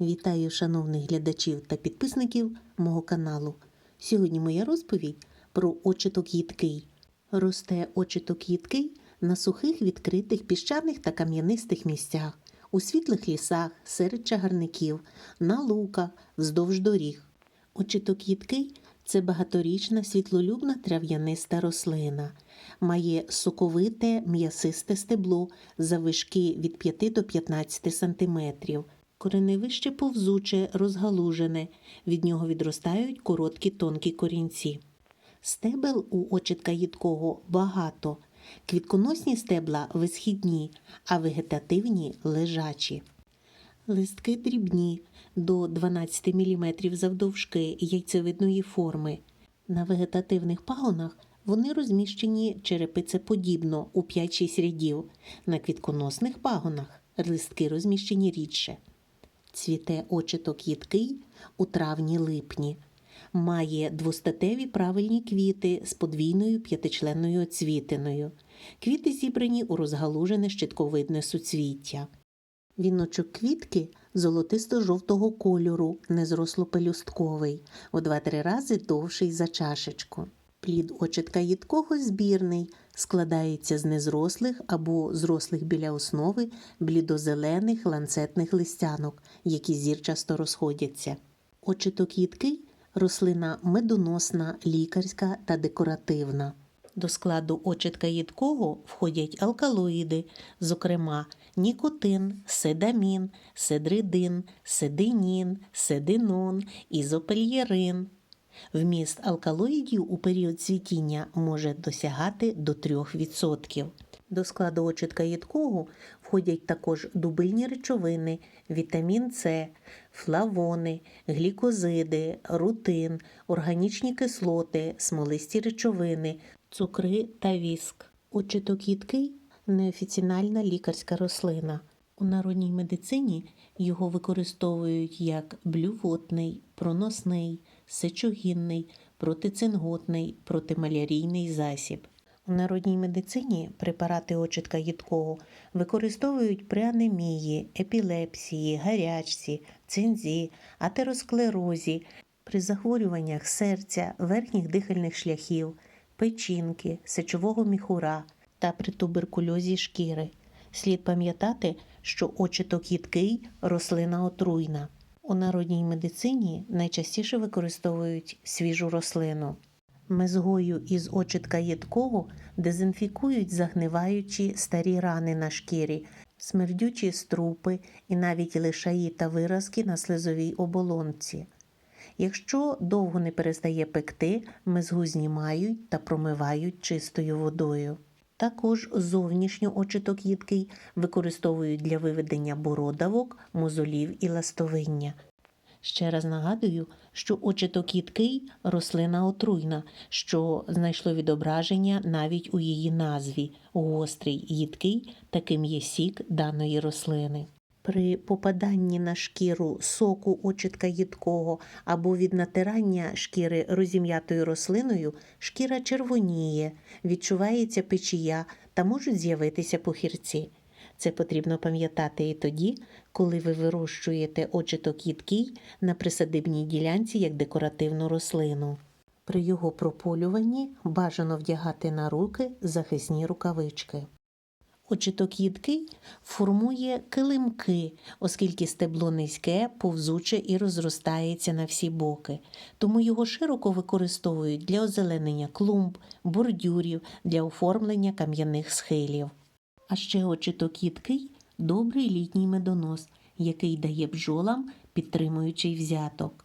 Вітаю шановних глядачів та підписників мого каналу. Сьогодні моя розповідь про очіток їдкий. Росте очіток їдкий на сухих, відкритих піщаних та кам'янистих місцях, у світлих лісах, серед чагарників, на луках, вздовж доріг. Очіток їдкий це багаторічна світлолюбна трав'яниста рослина. Має соковите м'ясисте стебло заввишки від 5 до 15 см. Кореневище повзуче, розгалужене, від нього відростають короткі тонкі корінці. Стебел у очітка їдкого багато. Квітконосні стебла висхідні, а вегетативні лежачі. Листки дрібні до 12 мм завдовжки яйцевидної форми. На вегетативних пагонах вони розміщені черепицеподібно у 5-6 рядів. На квітконосних пагонах листки розміщені рідше. Цвіте очіток їдкий у травні-липні. Має двостатеві правильні квіти з подвійною п'ятичленною оцвітиною. Квіти зібрані у розгалужене щитковидне суцвіття. Віночок квітки золотисто-жовтого кольору, незрослопелюстковий, у 2-3 рази довший за чашечку. Плід очітка їдкого збірний, складається з незрослих або зрослих біля основи блідозелених ланцетних листянок, які зірчасто розходяться. Очіток їдкий рослина медоносна, лікарська та декоративна. До складу очітка їдкого входять алкалоїди, зокрема нікотин, седамін, седридин, сединін, сединон, ізопельєрин. Вміст алкалоїдів у період цвітіння може досягати до 3%. До складу очітка їдкого входять також дубильні речовини, вітамін С, флавони, глікозиди, рутин, органічні кислоти, смолисті речовини, цукри та віск. Очіток їдкий неофіцінальна лікарська рослина. У народній медицині його використовують як блювотний, проносний, сечогінний, протицинготний, протималярійний засіб. У народній медицині препарати очітка їдкого використовують при анемії, епілепсії, гарячці, цинзі, атеросклерозі, при захворюваннях серця, верхніх дихальних шляхів, печінки, сечового міхура та при туберкульозі шкіри. Слід пам'ятати, що очіток їдкий рослина отруйна. У народній медицині найчастіше використовують свіжу рослину. Мезгою із очітка їдкого дезінфікують загниваючі старі рани на шкірі, смердючі струпи і навіть лишаї та виразки на слизовій оболонці. Якщо довго не перестає пекти, мезгу знімають та промивають чистою водою. Також зовнішньо очіток їдкий використовують для виведення бородавок, мозолів і ластовиння. Ще раз нагадую, що очіток їдкий рослина отруйна, що знайшло відображення навіть у її назві гострий їдкий, таким є сік даної рослини. При попаданні на шкіру соку очітка їдкого або від натирання шкіри розім'ятою рослиною шкіра червоніє, відчувається печія та можуть з'явитися похірці. Це потрібно пам'ятати і тоді, коли ви вирощуєте очіток їдкий на присадибній ділянці як декоративну рослину. При його прополюванні бажано вдягати на руки захисні рукавички. Очіток їдкий формує килимки, оскільки стебло низьке, повзуче і розростається на всі боки, тому його широко використовують для озеленення клумб, бордюрів, для оформлення кам'яних схилів. А ще очіток їдкий добрий літній медонос, який дає бджолам підтримуючий взяток.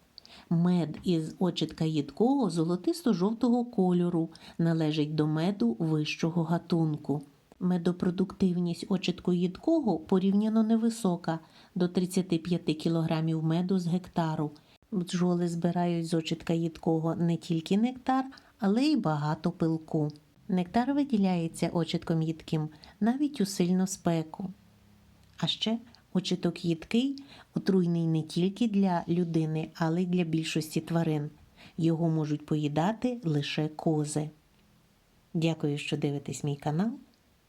Мед із очітка їдкого золотисто-жовтого кольору належить до меду вищого гатунку. Медопродуктивність очітку їдкого порівняно невисока до 35 кг меду з гектару. Бджоли збирають з очітка їдкого не тільки нектар, але й багато пилку. Нектар виділяється очітком їдким навіть у сильну спеку. А ще очіток їдкий отруйний не тільки для людини, але й для більшості тварин. Його можуть поїдати лише кози. Дякую, що дивитесь мій канал.